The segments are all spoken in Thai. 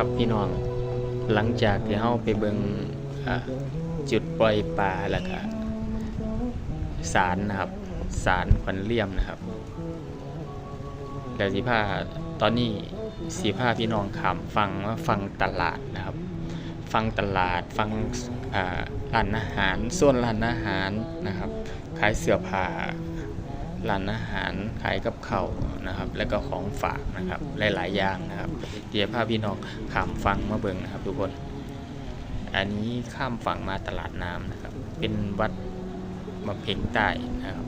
ครับพี่น้อง หลังจากที่เฮาไปเบิงจุดปล่อยปลาแล้วก็สารนะครับสารขวัญเลี่ยมนะครับแล้วสิพาตอนนี้สีผ้าพี่น้องขามฟังว่าฟังตลาดนะครับ ฟังตลาดฟังร้านอาหารส่วนร้านอาหารนะครับขายเสื้อผ้า ร้านอาหารขายกับเขาวนะครับ แล้วก็ของฝากนะครับหลายๆอย่างนะครับเดี๋ยวพาพี่น้องข้ามฟังมาเบิ่งนะครับ ทุกคน อันนี้ข้ามฝั่งมาตลาดน้ำนะครับ เป็นวัดมะเพ็งใต้นะครับ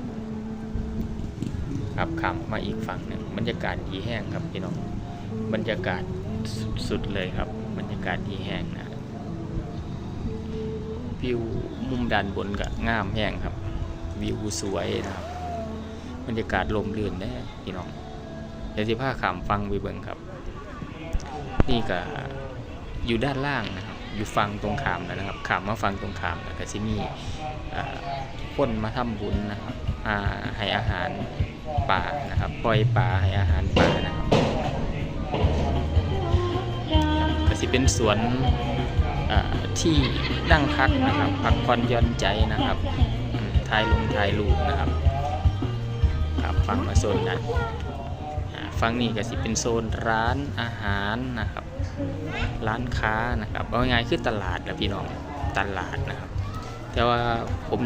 ครับข้ามมาอีกฝั่งหนึ่งบรรยากาศดีแห้งครับพี่น้องบรรยากาศสุดๆเลยครับ บรรยากาศดีแห้งนะวิวมุมด้านบนก็งามแห้งครับ วิวสวยนะครับ บรรยากาศลมลื่นแน่พี่น้องเดี๋ยวสิพาขามฟังไปเบิ่งครับ นี่ก็อยู่ด้านล่างนะครับ อยู่ฟังตรงขามนะครับขามมาฟังตรงขามแล้วก็จะมีอ่าคนมาทำบุญนะครับให้อาหารป่านะครับปล่อยปลาให้อาหารป่านะครับก็สิเป็นสวนที่นั่งพักนะครับ พักผ่อนย่อนใจนะครับอืมถ่ายลงถ่ายรูปนะครับ ครับฟังมาโซนนั้นอ่าฟังนี่ก็สิเป็นโซนร้านอาหารนะครับ ร้านค้านะครับเอาง่ายคือตลาดนะพี่น้องตลาดนะครับ แต่ว่าผม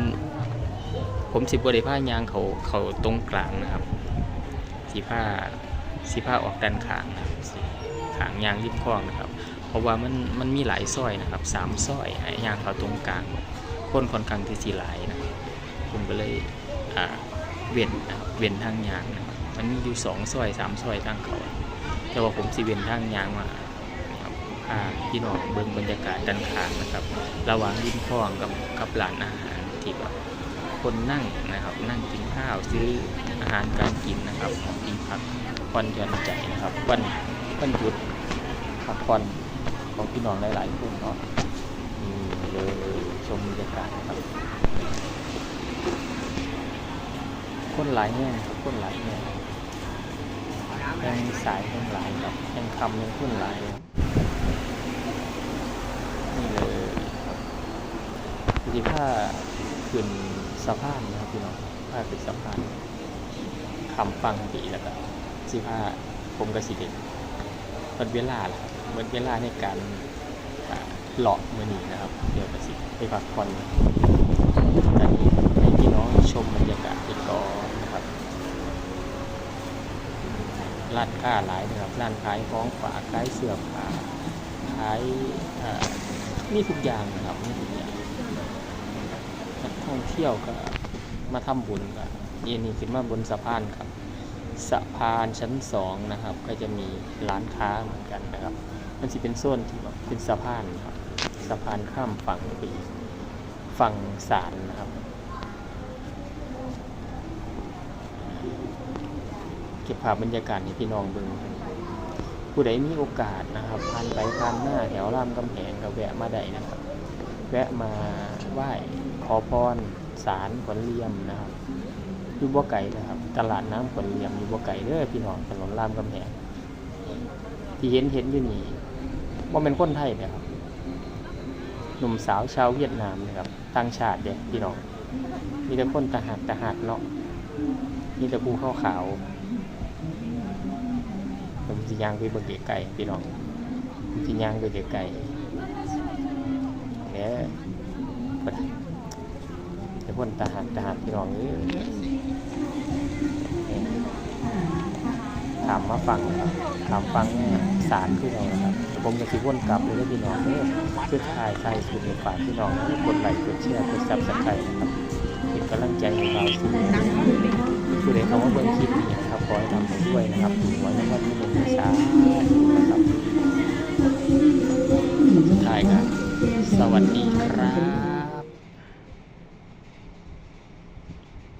ผมสิบริผ้ายางเขาเขาตรงกลางนะครับสีผ้าสีผ้าออกด้านข้างนะครับขางยางริมคลองนะครับ เพราะว่ามันมันมีหลายซอยนะครับสามซอยยางเขาตรงกลางคนค่อนข้างที่สีหลายนะครับผมก็เลยอ่า เว้นนะเว้นทางยางนะครับมันมีอยู่สองซอยสามซอยทางเขาแต่ว่าผมสิเว้นทางยางมาพาพี่น้องเบิ่งบรรยากาศด้านข้างนะครับ ระหว่างริมคลองกับกับร้านอาหารที่แบบคนนั่งนะครับนั่งกินข้าวซื้ออาหารการกินนะครับของกินพักผ่อนหย่อนใจนะครับวันวันหยุดพักผ่อนของพี่น้องหลายๆคนเนาะนี่เลยชมบรรยากาศนะครับ คนหลายแง่ครับคนหลายแง่แห่งสายแห่งหลายครับแห่งคำแห่งคนหลายนี่เลยครับที่ผ้าขึ้นสะพานนะครับพี่น้องผ้าขึ้นสะพานคำฟังดีแล้วก็สิผ้าผมกับสิเด็กมันเวลาละครับมันเวลาในการหลอกมือนีนะครับ เดี๋ยวกับสิไปพักผ่อนตอนนี้ให้พี่น้องชมบรรยากาศอีกก่อนนะครับ ร้านค้าหลายนะครับร้านขายของฝากขายเสื้อผ้าขายเอ่อมีทุกอย่างนะครับมีทุกอย่างนักท่องเที่ยวก็มาทำบุญกันนี่นี่ขึ้นมาบนสะพานครับสะพานชั้นสองนะครับ ก็จะมีร้านค้าเหมือนกันนะครับ มันจะเป็นโซนที่แบบเป็นสะพานครับสะพานข้ามฝั่งไปฝั่งสารนะครับ เก็บภาพบรรยากาศให้พี่น้องเบิ่งผู้ใดมีโอกาสนะครับผ่านไปผ่านหน้าแถวรามกำแหงก็แวะมาได้นะครับ แวะมาไหว้ขอพรศาลขวัญเลี่ยมนะครับอยู่บ่ไก่นะครับ ตลาดน้ำขวัญเลี่ยมอยู่บ่ไก่เด้อพี่น้องถนนรามกำแหงที่เห็นเห็นอยู่นี่ว่าเป็นคนไทยนะครับหนุ่มสาวชาวเวียดนามนะครับต่างชาติเด้พี่น้องมีแต่คนตาหักตาหักเนาะมีแต่ภูเขาขาว สิยางไปเบิ่งไก่พี่น้องสิยางไปไก่เนี่ยบ่ได้แต่พ่นทหาหารพี่น้องเอ้ยนี่ถามมาฟังครับถามฟังสารพี่น้องนะครับผมจะสิวนกลับเลยพี่น้องเด้อคือถ่ายใส่สุดในฝากพี่น้องกดไลค์กดแชร์กดซับสไครต์นะครับเป็นกำลังใจให้เราสิผู้ใดเขาว่าเบิ่งคลิปนี้นะครับ อให้ทำไปด้วยนะครับถูกไว้ในวันที่หนึ่งเมษานนะครับสุดท้ายกันสวัสดีครับ